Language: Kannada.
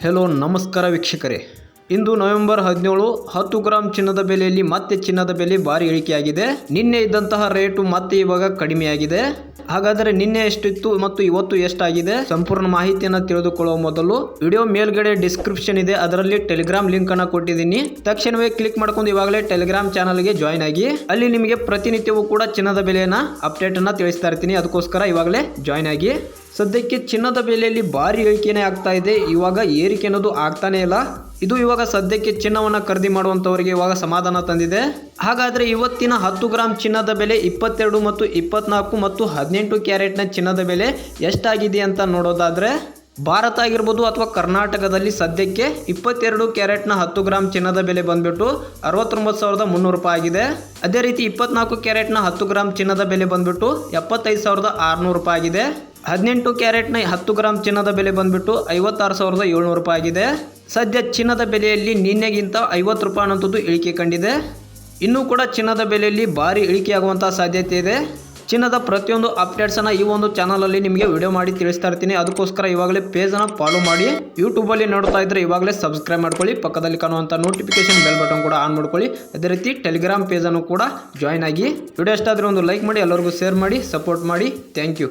ಹೆಲೋ ನಮಸ್ಕಾರ ವೀಕ್ಷಕರೇ. ಇಂದು ನವೆಂಬರ್ ಹದಿನೇಳು, ಹತ್ತು ಗ್ರಾಂ ಚಿನ್ನದ ಬೆಲೆಯಲ್ಲಿ ಮತ್ತೆ ಚಿನ್ನದ ಬೆಲೆ ಭಾರಿ ಇಳಿಕೆಯಾಗಿದೆ. ನಿನ್ನೆ ಇದ್ದಂತಹ ರೇಟು ಮತ್ತೆ ಇವಾಗ ಕಡಿಮೆಯಾಗಿದೆ. ಹಾಗಾದರೆ ನಿನ್ನೆ ಎಷ್ಟಿತ್ತು ಮತ್ತು ಇವತ್ತು ಎಷ್ಟಾಗಿದೆ? ಸಂಪೂರ್ಣ ಮಾಹಿತಿಯನ್ನು ತಿಳಿದುಕೊಳ್ಳುವ ಮೊದಲು ವಿಡಿಯೋ ಮೇಲ್ಗಡೆ ಡಿಸ್ಕ್ರಿಪ್ಷನ್ ಇದೆ. ಅದರಲ್ಲಿ ಟೆಲಿಗ್ರಾಮ್ ಲಿಂಕ್ ಅನ್ನು ಕೊಟ್ಟಿದ್ದೀನಿ. ತಕ್ಷಣವೇ ಕ್ಲಿಕ್ ಮಾಡ್ಕೊಂಡು ಇವಾಗಲೇ ಟೆಲಿಗ್ರಾಮ್ ಚಾನಲ್ಗೆ ಜಾಯ್ನ್ ಆಗಿ, ಅಲ್ಲಿ ನಿಮಗೆ ಪ್ರತಿನಿತ್ಯವೂ ಕೂಡ ಚಿನ್ನದ ಬೆಲೆಯನ್ನ ಅಪ್ಡೇಟ್ ಅನ್ನು ತಿಳಿಸ್ತಾ ಇರ್ತೀನಿ. ಅದಕ್ಕೋಸ್ಕರ ಇವಾಗಲೇ ಜಾಯ್ನ್ ಆಗಿ. ಸದ್ಯಕ್ಕೆ ಚಿನ್ನದ ಬೆಲೆಯಲ್ಲಿ ಭಾರಿ ಏರಿಕೆನೇ ಆಗ್ತಾ ಇದೆ. ಇವಾಗ ಏರಿಕೆ ಅನ್ನೋದು ಆಗ್ತಾನೇ ಇಲ್ಲ. ಇದು ಇವಾಗ ಸದ್ಯಕ್ಕೆ ಚಿನ್ನವನ್ನು ಖರೀದಿ ಮಾಡುವಂಥವರಿಗೆ ಇವಾಗ ಸಮಾಧಾನ ತಂದಿದೆ. ಹಾಗಾದರೆ ಇವತ್ತಿನ ಹತ್ತು ಗ್ರಾಮ್ ಚಿನ್ನದ ಬೆಲೆ ಇಪ್ಪತ್ತೆರಡು ಮತ್ತು ಇಪ್ಪತ್ನಾಲ್ಕು ಮತ್ತು ಹದಿನೆಂಟು ಕ್ಯಾರೆಟ್ನ ಚಿನ್ನದ ಬೆಲೆ ಎಷ್ಟಾಗಿದೆ ಅಂತ ನೋಡೋದಾದರೆ, ಭಾರತ ಆಗಿರ್ಬೋದು ಅಥವಾ ಕರ್ನಾಟಕದಲ್ಲಿ ಸದ್ಯಕ್ಕೆ ಇಪ್ಪತ್ತೆರಡು ಕ್ಯಾರೆಟ್ನ ಹತ್ತು ಗ್ರಾಮ್ ಚಿನ್ನದ ಬೆಲೆ ಬಂದ್ಬಿಟ್ಟು ಅರವತ್ತೊಂಬತ್ತು ಸಾವಿರದ ಮುನ್ನೂರು ರೂಪಾಯಿ ಆಗಿದೆ. ಅದೇ ರೀತಿ ಇಪ್ಪತ್ನಾಲ್ಕು ಕ್ಯಾರೆಟ್ನ ಹತ್ತು ಗ್ರಾಮ್ ಚಿನ್ನದ ಬೆಲೆ ಬಂದ್ಬಿಟ್ಟು ಎಪ್ಪತ್ತೈದು ಸಾವಿರದ ಆರುನೂರು ರೂಪಾಯಿ ಆಗಿದೆ. ಹದಿನೆಂಟು ಕ್ಯಾರೆಟ್ನ ಹತ್ತು ಗ್ರಾಮ್ ಚಿನ್ನದ ಬೆಲೆ ಬಂದ್ಬಿಟ್ಟು ಐವತ್ತಾರು ಸಾವಿರದ ಏಳ್ನೂರು ರೂಪಾಯಿ ಆಗಿದೆ. ಸದ್ಯ ಚಿನ್ನದ ಬೆಲೆಯಲ್ಲಿ ನಿನ್ನೆಗಿಂತ ಐವತ್ತು ರೂಪಾಯಿ ಅನ್ನೋಂಥದ್ದು ಇಳಿಕೆ ಕಂಡಿದೆ. ಇನ್ನೂ ಕೂಡ ಚಿನ್ನದ ಬೆಲೆಯಲ್ಲಿ ಭಾರಿ ಇಳಿಕೆಯಾಗುವಂಥ ಸಾಧ್ಯತೆ ಇದೆ. ಚಿನ್ನದ ಪ್ರತಿಯೊಂದು ಅಪ್ಡೇಟ್ಸನ್ನು ಈ ಒಂದು ಚಾನಲಲ್ಲಿ ನಿಮಗೆ ವಿಡಿಯೋ ಮಾಡಿ ತಿಳಿಸ್ತಾ ಇರ್ತೀನಿ. ಅದಕ್ಕೋಸ್ಕರ ಇವಾಗಲೇ ಪೇಜನ್ನು ಫಾಲೋ ಮಾಡಿ. ಯೂಟ್ಯೂಬಲ್ಲಿ ನೋಡ್ತಾ ಇದ್ದರೆ ಇವಾಗಲೇ ಸಬ್ಸ್ಕ್ರೈಬ್ ಮಾಡ್ಕೊಳ್ಳಿ. ಪಕ್ಕದಲ್ಲಿ ಕಾಣುವಂಥ ನೋಟಿಫಿಕೇಶನ್ ಬೆಲ್ ಬಟನ್ ಕೂಡ ಆನ್ ಮಾಡ್ಕೊಳ್ಳಿ. ಅದೇ ರೀತಿ ಟೆಲಿಗ್ರಾಮ್ ಪೇಜನ್ನು ಕೂಡ ಜಾಯ್ನ್ ಆಗಿ. ವಿಡಿಯೋ ಎಷ್ಟಾದರೂ ಒಂದು ಲೈಕ್ ಮಾಡಿ, ಎಲ್ಲರಿಗೂ ಶೇರ್ ಮಾಡಿ ಸಪೋರ್ಟ್ ಮಾಡಿ. Thank you